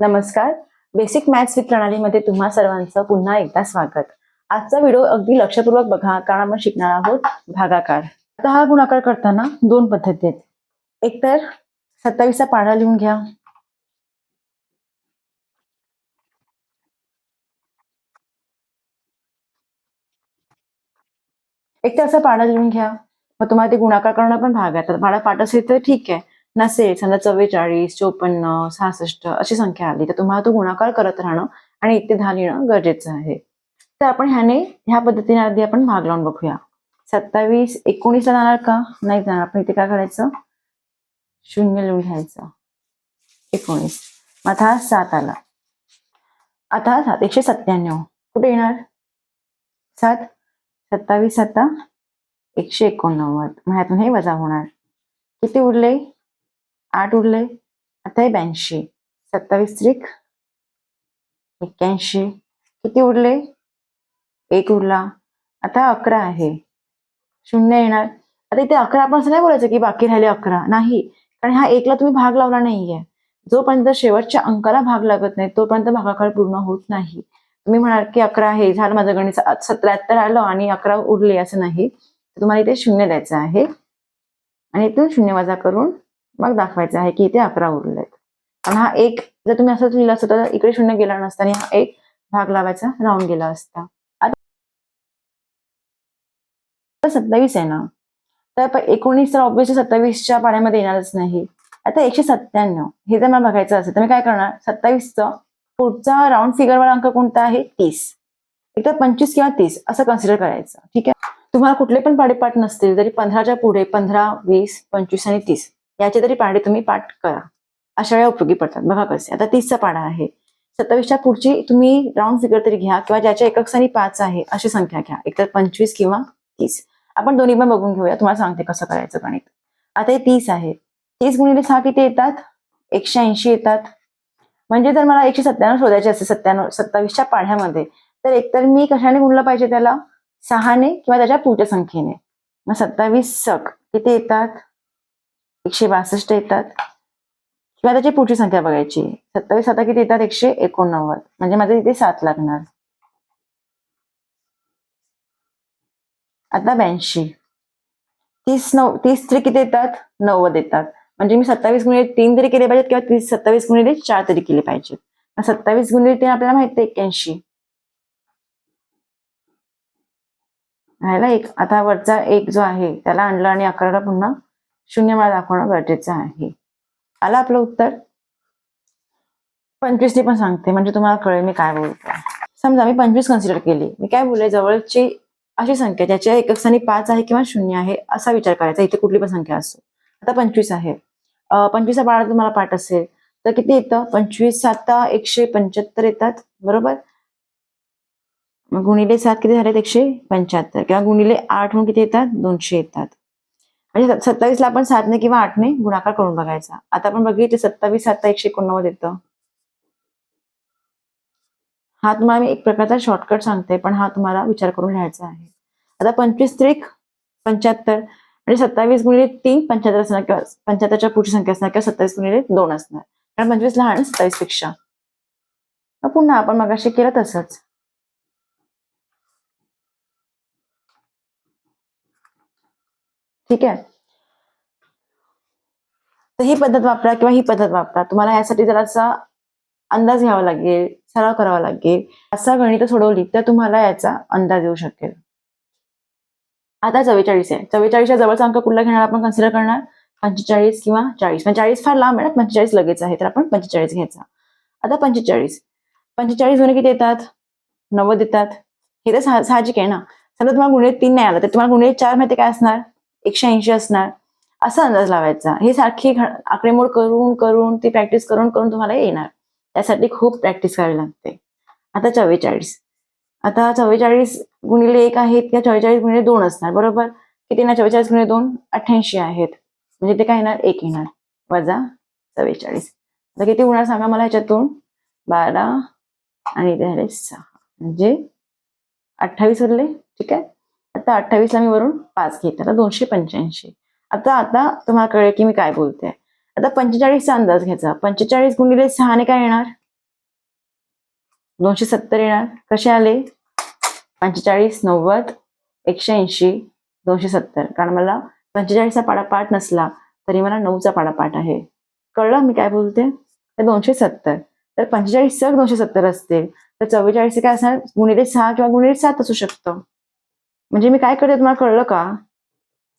नमस्कार. Basic maths with प्रणालीमध्ये तुम्हा सर्वांचं पुन्हा एकदा स्वागत. आजचा व्हिडिओ अगदी लक्षपूर्वक बघा कारण आपण शिकणार आहोत भागाकार. आता हा गुणाकार करताना दोन पद्धती आहेत. एकतर सत्तावीसचा पाढा लिहून घ्या. एक तर असा पाढा लिहून घ्या. मग तुम्हाला ते गुणाकार करणं पण भाग आहे. तर पाढा पाठ असेल तर ठीक आहे. नसेल समजा चव्वेचाळीस चोपन्न सहासष्ट अशी संख्या आली तर तुम्हाला तो गुणाकार करत राहणं आणि एक ते दहा लिहिणं गरजेचं आहे. तर आपण ह्याने ह्या पद्धतीने आधी आपण भाग लावून बघूया. सत्तावीस एकोणीसला जाणार का? नाही जाणार. आपण इथे काय करायचं? शून्य लिहून घ्यायचं एकोणीस आता सात आला. आता सात एकशे सत्त्याण्णव. कुठे येणार? सात. सत्तावीस आता एकशे एकोणनव्वद. मग ह्यातून हे वजा होणार. किती उरले? आठ उरले आता हे ब्याऐंशी. सत्तावीस त्रिक. एक्क्याऐंशी. किती उरले? एक उरला. आता अकरा आहे. शून्य येणार. आता इथे अकरा आपण असं नाही बोलायचं की बाकी राहिले अकरा. नाही. कारण हा एकला तुम्ही भाग लावला नाहीये. जोपर्यंत शेवटच्या अंकाला भाग लागत नाही तोपर्यंत भागाकार पूर्ण होत नाही. तुम्ही म्हणाल की अकरा आहे झालं माझं गणित सत्याहत्तर आलं आणि अकरा उरले असं नाही. तर तुम्हाला इथे शून्य द्यायचं आहे. आणि इथून शून्य वजा करून मग दाखवायचं आहे की इथे अकरा उरलेत. आणि हा एक जर तुम्ही असंच लिहिलं असतं तर इकडे शून्य गेला नसता आणि हा एक भाग लावायचा राहून गेला असता. आता सत्तावीस आहे ना? तर एकोणीस तर ऑब्विसली सत्तावीसच्या पाण्यामध्ये येणारच नाही. आता एकशे सत्त्याण्णव हे जर मला बघायचं असेल तर मी काय करणार? सत्तावीसचं पुढचा राऊंड फिगरवाला अंक कोणता आहे? तीस. एकतर पंचवीस किंवा तीस असं कन्सिडर करायचं. ठीक आहे? तुम्हाला कुठले पण पाडेपाठ नसतील तरी पंधराच्या पुढे पंधरा वीस पंचवीस आणि तीस. याचे तरी पाढे तुम्ही पाठ करा. अशा वेळा उपयोगी पडतात. बघा कसे आता तीसचा पाढा आहे. सत्तावीसच्या पुढची तुम्ही राऊंड फिगर तरी घ्या किंवा ज्याच्या एकक स्थानी पाच आहे अशी संख्या घ्या. एकतर पंचवीस किंवा तीस. आपण दोन्ही पण बघून घेऊया. तुम्हाला सांगते कसं करायचं गणित. आता हे तीस आहे. तीस गुणिले सहा किती येतात. एकशे ऐंशी येतात. म्हणजे जर मला एकशे सत्त्याण्णव शोधायचे असेल सत्त्याण्णव सत्तावीसच्या पाढ्यामध्ये तर एकतर मी कशाने गुणलं पाहिजे त्याला? सहाने किंवा त्याच्या पुढच्या संख्येने? मग सत्तावीस सक. किती येतात. एकशे बासष्ट येतात. किंवा त्याची पुढची संख्या बघायची. सत्तावीस आता किती येतात? एकशे एकोणनव्वद. म्हणजे माझं इथे सात लागणार. आता ब्याऐंशी. तीस नऊ तीस तरी किती येतात? नव्वद येतात. म्हणजे मी सत्तावीस गुणिले तीन तरी केले पाहिजेत किंवा तीस सत्तावीस गुणिले चार तरी केले पाहिजेत. सत्तावीस गुणिले तीन आपल्याला माहिती आहे एक्क्याऐंशी. राहिला एक. आता वरचा एक जो आहे त्याला आणला आणि अकराला पुन्हा शून्य मला दाखवणं गरजेचं आहे. आला आपलं उत्तर? पंचवीसने पण सांगते म्हणजे तुम्हाला कळेल मी काय बोलतो. समजा मी पंचवीस कन्सिडर केली मी काय बोलले? जवळची अशी संख्या ज्याच्या एकक स्थानी पाच आहे किंवा शून्य आहे असा विचार करायचा. इथे कुठली पण संख्या असो. आता पंचवीस आहे. पंचवीसचा बाळा तुम्हाला पाठ असेल तर किती येतं? पंचवीस सात एकशे पंच्याहत्तर येतात बरोबर? मग गुणिले सात किती झालेत? एकशे पंच्याहत्तर. किंवा गुणिले आठ म्हणून किती येतात? दोनशे येतात. म्हणजे सत्तावीसला आपण सातने किंवा आठने गुणाकार करून बघायचा. आता आपण बघितले सत्तावीस सात एकशे एकोणनव्वद येतं. हा तुम्हाला मी एक प्रकारचा शॉर्टकट सांगते पण हा तुम्हाला विचार करून लिहायचा आहे. आता पंचवीस त्रिक पंच्याहत्तर म्हणजे सत्तावीस गुणिले तीन पंच्याहत्तर असणार किंवा पंच्याहत्तरच्या पुढची संख्या असणार किंवा सत्तावीस गुणिले दोन असणार. कारण पंचवीस लहान सत्तावीसपेक्षा. पुन्हा आपण मगाशी केलं तसंच. ठीक आहे? तर ही पद्धत वापरा किंवा ही पद्धत वापरा. तुम्हाला यासाठी जरासा अंदाज घ्यावा लागेल सराव करावा लागेल. असा गणित सोडवली तर तुम्हाला याचा अंदाज येऊ शकेल. आता चव्वेचाळीस आहे. चव्वेचाळीसच्या जवळचा अंक कुठला घेणार आपण? कन्सिडर करणार? पंचेचाळीस किंवा चाळीस. पण चाळीस फार लांब आहे ना पंचेचाळीस लगेच आहे. तर आपण पंचेचाळीस घ्यायचा. आता पंचेचाळीस. पंचेचाळीस गुणे किती येतात? नव्वद येतात. हे तर साहजिक आहे ना. समजा तुम्हाला गुन्हे तीन नाही आला. तर तुम्हाला गुणिले चार माहिती काय असणार? एकशे ऐंशी असणार. असा अंदाज लावायचा. हे सारखी आकडेमोड करून करून ती प्रॅक्टिस करून करून तुम्हाला येणार. त्यासाठी खूप प्रॅक्टिस करावी लागते. आता चव्वेचाळीस. आता चव्वेचाळीस गुणिले एक आहेत किंवा चव्वेचाळीस गुणिले दोन असणार बरोबर? किती ना चव्वेचाळीस गुणिले दोन? अठ्ठ्याऐंशी आहेत. म्हणजे ते काय येणार? एक येणार. वजा चव्वेचाळीस. आता किती होणार सांगा मला ह्याच्यातून? बारा आणि ते झाले सहा. म्हणजे अठ्ठावीस उरले. ठीक आहे? आता अठ्ठावीसला मी वरून पाच घेते. आता दोनशे पंच्याऐंशी. आता आता तुम्हाला कळेल की मी काय बोलते. आता पंचेचाळीसचा अंदाज घ्यायचा. पंचेचाळीस गुणिले सहाने काय येणार? दोनशे सत्तर येणार. कसे आले? पंचेचाळीस नव्वद एकशे ऐंशी दोनशे सत्तर. कारण मला पंचेचाळीसचा पाडापाठ नसला तरी मला नऊचा पाडापाठ आहे. कळलं मी काय बोलते? तर दोनशे सत्तर. तर पंचेचाळीस सग दोनशे सत्तर असते तर चव्वेचाळीस काय असणार? गुणिले सहा किंवा गुणिले सात असू शकतं. म्हणजे मी काय करते तुम्हाला कळलं का?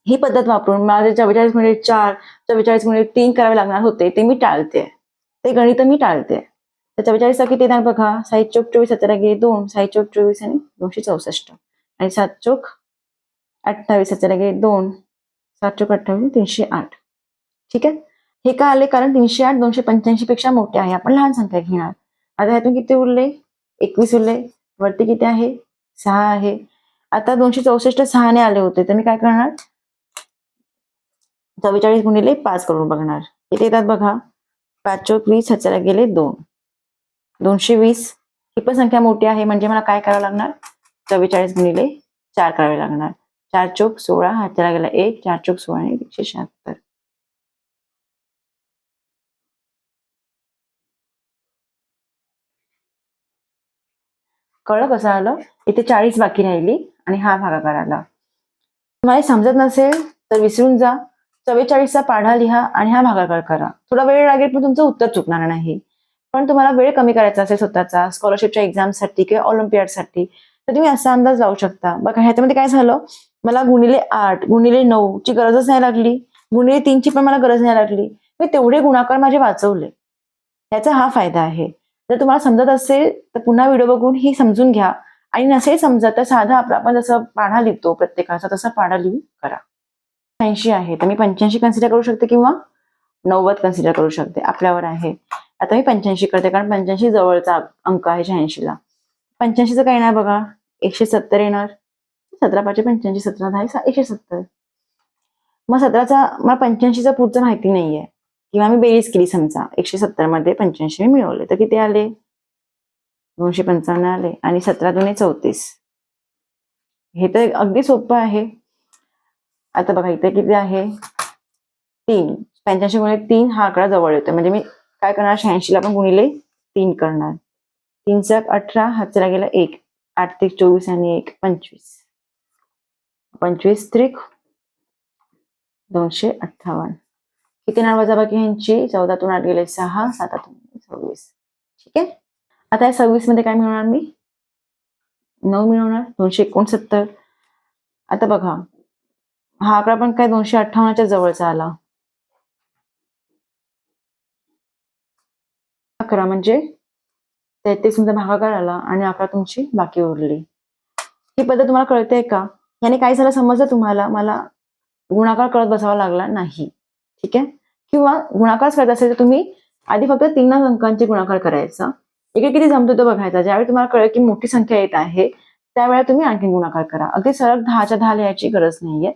ही पद्धत वापरून मला चव्वेचाळीस मिनिट चार चव्वेचाळीस मिनिट तीन करावे लागणार होते ते मी टाळते. ते गणित मी टाळते. तर चव्वेचाळीसचा किती येणार बघा? साई चौक चोवीस सतरा गे दोन साई चौक चोवीस आणि दोनशे चौसष्ट. आणि सात चौक अठ्ठावीस सतरा गे दोन सात चौक अठ्ठावीस तीनशे आठ. ठीक आहे? हे का आले? कारण तीनशे आठ दोनशे पंच्याऐंशी पेक्षा मोठे आहे. आपण लहान संख्या घेणार. आता ह्यातून किती उरले? एकवीस उरले. वरती किती आहे? सहा आहे. आता दोनशे चौसष्ट सहाने आले होते. तर मी काय करणार? चव्वेचाळीस गुणिले पाच करून बघणार. किती येतात बघा. पाच चौक वीस ह्याच्याला गेले दोन. दोनशे वीस. ही पण संख्या मोठी आहे म्हणजे मला काय करावं लागणार? चव्वेचाळीस गुणिले चार करावे लागणार. चार चौक सोळा ह्याच्याला गेला एक चार चौक सोळा आणि एकशे शहात्तर. कळलं कसं आलं? इथे चाळीस बाकी राहिली. आणि हा भागाकार आला. तुम्हाला समजत नसेल तर विसरून जा. चव्वेचाळीसचा पाढा लिहा आणि हा भागाकार करा. थोडा वेळ लागेल पण तुमचं उत्तर चुकणार नाही. पण तुम्हाला वेळ कमी करायचा असेल स्वतःचा स्कॉलरशिपच्या एक्झामसाठी किंवा ऑलिम्पियाडसाठी तर तुम्ही असा अंदाज लावू शकता. बघा ह्याच्यामध्ये काय झालं? मला गुणिले आठ गुणिले नऊ ची गरजच नाही लागली. गुणिले तीनची पण मला गरज नाही लागली. मी तेवढे गुणाकार माझे वाचवले. याचा हा फायदा आहे. जर तुम्हाला समजत असेल तर पुन्हा व्हिडिओ बघून ही समजून घ्या. आणि नसेल समजत तर साधा आपला आपण जसं पाढा लिहितो प्रत्येकाचा तसा पाढा लिहून करा. ऐंशी आहे तर मी पंच्याऐंशी कन्सिडर करू शकते किंवा नव्वद कन्सिडर करू शकते. आपल्यावर आहे. आता मी पंच्याऐंशी करते कारण पंच्याऐंशी जवळचा अंक आहे शहाऐंशीला. पंच्याऐंशीचं काय येणार बघा? एकशे सत्तर येणार. सतरा पाचशे पंच्याऐंशी सतरा दहा एकशे सत्तर. मग सतराचा मला पंच्याऐंशीचा पुढचं माहिती नाहीये. किंवा मी बेरीज केली समजा एकशे सत्तरमध्ये पंच्याऐंशी मी मिळवले तर किती आले? दोनशे पंचावन्न आले आणि सतरा दोन्ही चौतीस. हे तर अगदी सोपं आहे. आता बघा इथे किती आहे? तीन. पंच्याऐंशी गुणिले तीन हा आकडा जवळ येतो म्हणजे मी काय करणार? शहाऐंशीला पण गुणिले तीन करणार. तीन चाक अठरा हातला गेला एक. आठ ते चोवीस आणि एक पंचवीस. पंचवीस त्रिक दोनशे अठ्ठावन्न. किती नाळ वजाबाकी ह्यांची? चौदातून आठ गेले सहा सातातून सव्वीस. ठीक आहे? आता या सव्वीसमध्ये काय मिळवणार मी? नऊ मिळवणार दोनशे एकोणसत्तर. आता बघा हा आकडा पण काय दोनशे अठ्ठावन्नच्या जवळचा आला. अकरा म्हणजे तेहतीस तुमचा भागाकार आला आणि अकरा तुमची बाकी उरली. ही पद्धत तुम्हाला कळते का? याने काय झालं समजलं तुम्हाला? मला गुणाकार कळत बसावा लागला नाही. ठीक आहे? किंवा गुणाकार करत असेल तर तुम्ही आधी फक्त तीन अंकांचे गुणाकार करायचा. इकडे किती जमतो तो बघायचा. ज्यावेळी तुम्हाला कळेल की मोठी संख्या येत आहे त्यावेळेला तुम्ही आणखी गुणाकार करा. अगदी सरळ दहाच्या दहा लिहायची गरज नाहीये.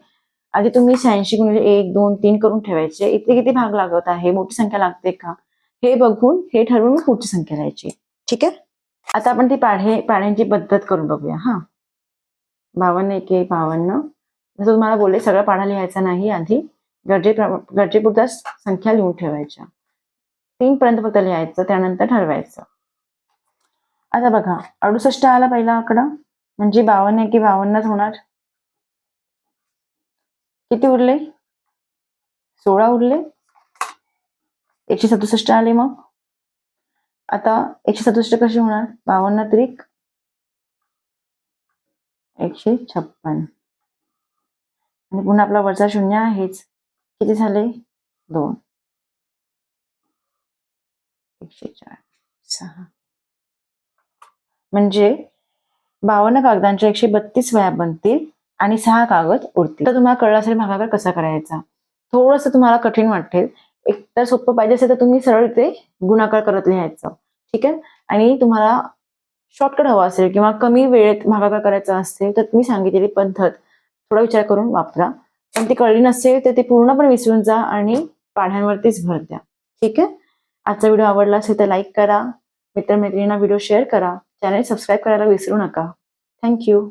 आधी तुम्ही शहाऐंशी गुणिले एक दोन तीन करून ठेवायचे. इथे किती भाग लागत आहे? मोठी संख्या लागते का? हे बघून हे ठरवून पुढची संख्या लिहायची. ठीक आहे? आता आपण ती पाढे पाढ्यांची पद्धत करून बघूया हा. बावन्न एक एक बावन्न. जसं तुम्हाला बोलले सगळं पाढा लिहायचा नाही आधी. गरजे गरजेपुरता संख्या लिहून ठेवायच्या. तीन पर्यंत फक्त लिहायचं त्यानंतर ठरवायचं. आता बघा अडुसष्ट आला पहिला आकडा. म्हणजे बावन्न आहे की बावन्नच होणार? किती उरले? सोळा उरले. एकशे सदुसष्ट आले मग. आता एकशे सदुसष्ट कसे होणार? बावन्न त्रिक एकशे छप्पन. आणि पुन्हा आपला वरचा शून्य आहेच. किती झाले? दोन. एकशे चार. सहा. म्हणजे बावन्न कागदांच्या एकशे बत्तीस वया बनतील आणि सहा कागद उरतील. तर तुम्हाला कळलं असेल भागाकार कसा करायचा. थोडंसं तुम्हाला कठीण वाटेल. एक तर सोपं पाहिजे असेल तर तुम्ही सरळ ते गुणाकार करत लिहायचं. ठीक आहे? आणि तुम्हाला शॉर्टकट हवा असेल किंवा कमी वेळेत भागाकार करायचा असेल तर तुम्ही सांगितलेली पद्धत थोडा विचार करून वापरा. पण ती कळली नसेल तर ते पूर्णपणे विसरून जा आणि पाढ्यांवरतीच भर द्या. ठीक आहे? आजचा व्हिडिओ आवडला असेल तर लाईक करा. मित्रमैत्रिणींना व्हिडिओ शेअर करा. चॅनल सबस्क्राईब करायला विसरू नका. थँक्यू